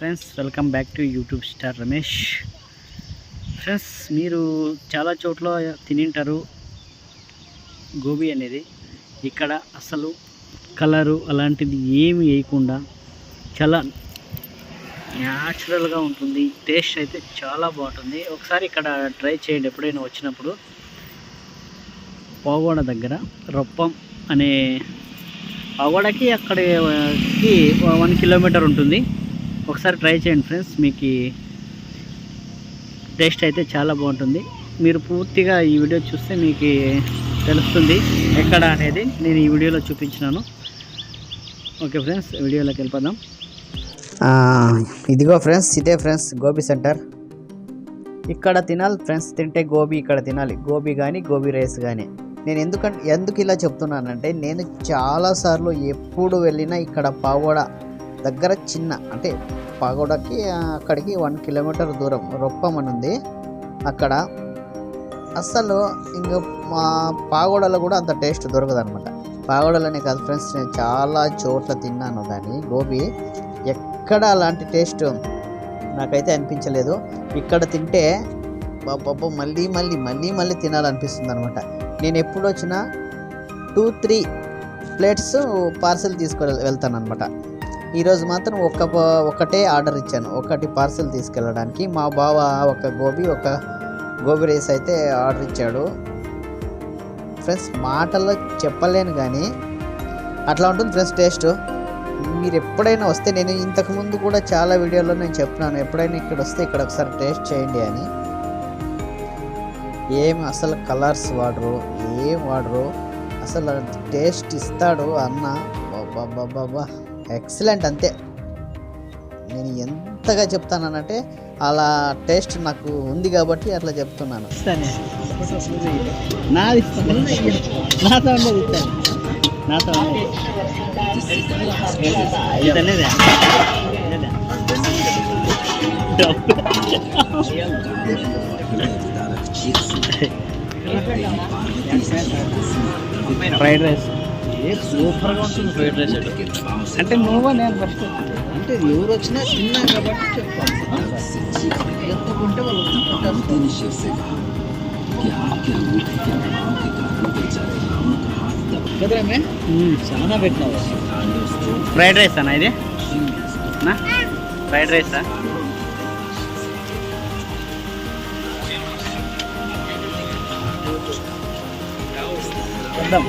Friends welcome back to YouTube star Ramesh. Friends మీరు చాలా చోట్ల తినింటారు గోబీ అనేది. ఇక్కడ అసలు కలరు అలాంటిది ఏమి వేయకుండా చాలా న్యాచురల్గా ఉంటుంది. టేస్ట్ అయితే చాలా బాగుంటుంది. ఒకసారి ఇక్కడ ట్రై చేయండి ఎప్పుడైనా వచ్చినప్పుడు. పోగోడ దగ్గర రొప్పం అనే పోగోడకి అక్కడికి వన్ కిలోమీటర్ ఉంటుంది. ఒకసారి ట్రై చేయండి ఫ్రెండ్స్ మీకు టేస్ట్ అయితే చాలా బాగుంటుంది. మీరు పూర్తిగా ఈ వీడియో చూస్తే మీకు తెలుస్తుంది ఎక్కడ అనేది నేను ఈ వీడియోలో చూపించినాను. ఓకే ఫ్రెండ్స్ వీడియోలోకి వెళ్ళిపోదాం. ఇదిగో ఫ్రెండ్స్ ఇదే ఫ్రెండ్స్ గోబీ సెంటర్. ఇక్కడ తినాలి ఫ్రెండ్స్ తింటే గోబీ ఇక్కడ తినాలి. గోబీ కానీ గోబీ రైస్ కానీ నేను ఎందుకంటే ఎందుకు ఇలా చెప్తున్నానంటే నేను చాలాసార్లు ఎప్పుడు వెళ్ళినా ఇక్కడ పావోడా దగ్గర చిన్న అంటే పాగోడకి అక్కడికి వన్ కిలోమీటర్ దూరం రొప్పం అని ఉంది. అక్కడ అస్సలు ఇంకా మా పాగోడలో కూడా అంత టేస్ట్ దొరకదు అనమాట పాగోడలోనే కాదు ఫ్రెండ్స్ నేను చాలా చోట్ల తిన్నాను కానీ గోబీ. ఎక్కడ అలాంటి టేస్ట్ నాకైతే అనిపించలేదు. ఇక్కడ తింటే బాబా మళ్ళీ మళ్ళీ మళ్ళీ మళ్ళీ తినాలనిపిస్తుంది అనమాట నేను ఎప్పుడు వచ్చినా టూ త్రీ ప్లేట్స్ పార్సెల్ తీసుకొని వెళ్తాను అనమాట ఈరోజు మాత్రం ఒక ఒకటే ఆర్డర్ ఇచ్చాను. ఒకటి పార్సెల్ తీసుకెళ్ళడానికి. మా బావ ఒక గోబీ ఒక గోబీ రైస్ అయితే ఆర్డర్ ఇచ్చాడు. ఫ్రెండ్స్ మాటల్లో చెప్పలేను కానీ అట్లా ఉంటుంది ఫ్రెండ్స్ టేస్ట్. మీరు ఎప్పుడైనా వస్తే నేను ఇంతకుముందు కూడా చాలా వీడియోలో నేను చెప్తున్నాను. ఎప్పుడైనా ఇక్కడ వస్తే ఇక్కడ ఒకసారి టేస్ట్ చేయండి అని. ఏం అసలు కలర్స్ వాడరు? ఏం వాడరు? అసలు టేస్ట్ ఇస్తాడు అన్న. బాబా ఎక్సలెంట్ అంతే. నేను ఎంతగా చెప్తానంటే అలా టేస్ట్ నాకు ఉంది కాబట్టి అట్లా చెప్తున్నాను. నాది నాతో ఉండేది ఫ్రైడ్ రైస్ సూపర్గా ఉంటుంది ఫ్రైడ్ రైస్ అంటే నువ్వు నేను ఫస్ట్ అంటే ఎవరు వచ్చినా తిన్నా కాబట్టి చెప్తాను ఎందుకుంటే వాళ్ళు చాలా పెట్టినావు. ఫ్రైడ్ రైస్ అన్న ఇది? ఫ్రైడ్ రైసా చూద్దాం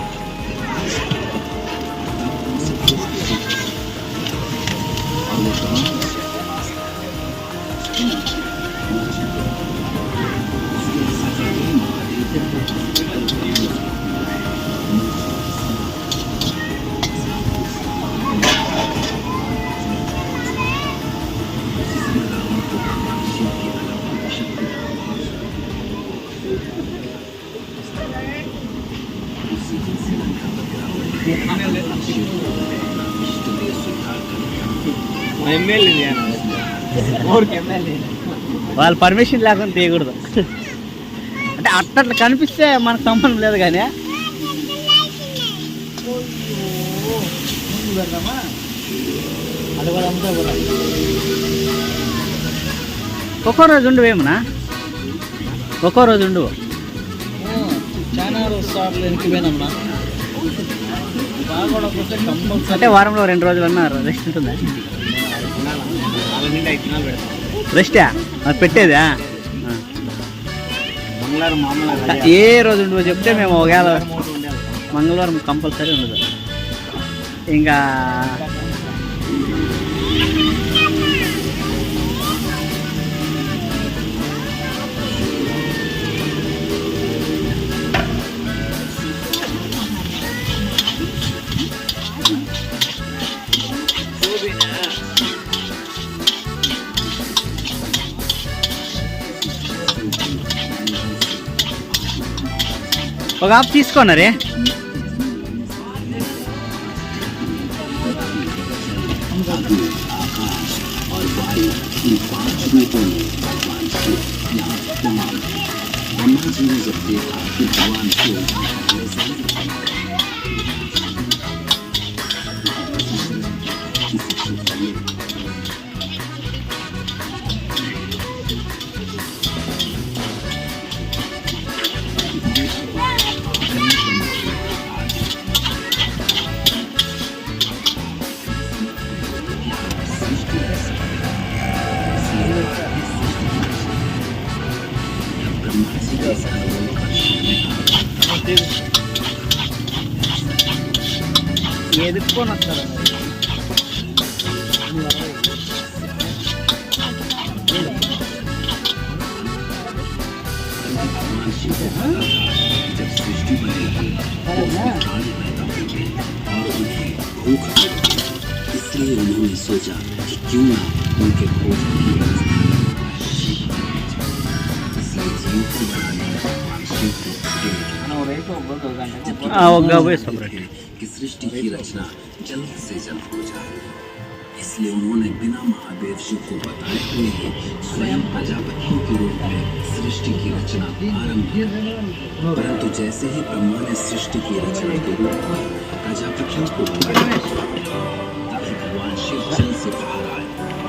వాళ్ళు పర్మిషన్ లేకుండా తీయకూడదు. అంటే అట్లా కనిపిస్తే మనకు సంబంధం లేదు కానీ. ఒక్కో రోజు ఉండు ఏమన్నా ఒక్కో రోజు ఉండు. చాలా సార్లు వెనక్కి పోయినమ్మా అంటే వారంలో రెండు రోజులు అన్నారు రెస్ట్ ఉంటుందా? రెస్టా అది పెట్టేదా? మంగళవారం ఏ రోజు ఉండవో చెప్తే మేము ఒకవేళ మంగళవారం కంపల్సరీ ఉండదు. ఇంకా ఒక ఆఫ్ తీసుకోనరే भगवान ఎదుక్కొని వస్తారు इसलिए उन्होंने सोचा कि क्यों ना उनके खोज प्रेरित जबकि ఆ, ఒక भगवान गवे जानते सम्राट। हैं कि सृष्टि की रचना जल्द से जल्द हो जाए इसलिए उन्होंने बिना महादेव शिव को बताए हुए ही स्वयं प्रजापतियों के रूप में सृष्टि की रचना आरंभ कर परंतु जैसे ही ब्रह्मा ने सृष्टि की रचना के रूप में प्रजापतियों को बताया तभी भगवान शिव जल से बाहर आए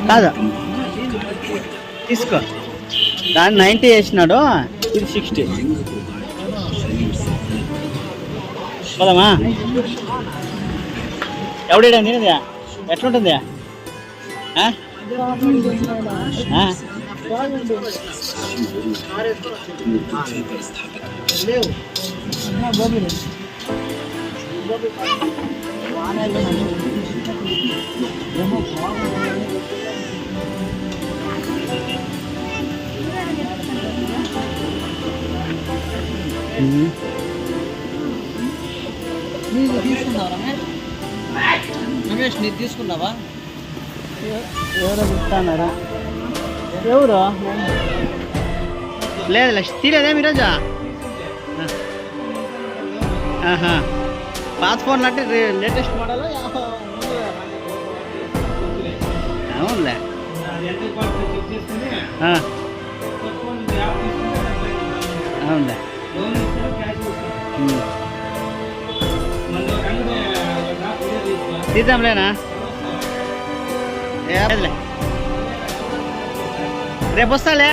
కాదా ब्रह्मा का ये कार्य किया। తీసుకో దాన్ని నైంటీ వేసినాడు ఇది సిక్స్టీ పోదామా ఎవడా నేనదా ఎట్లుంటుంది ఆ? రమేష్ రమేష్ నీకు తీసుకున్నావా ఎవరో చెప్తానారా ఎవరు? లేదు లక్ష తీరేదే ఈరోజు పాత ఫోన్లు అంటే లేటెస్ట్ మోడల్? అవునులే. అవునులే. తీద్దాంలేనా రేపు వస్తాలే.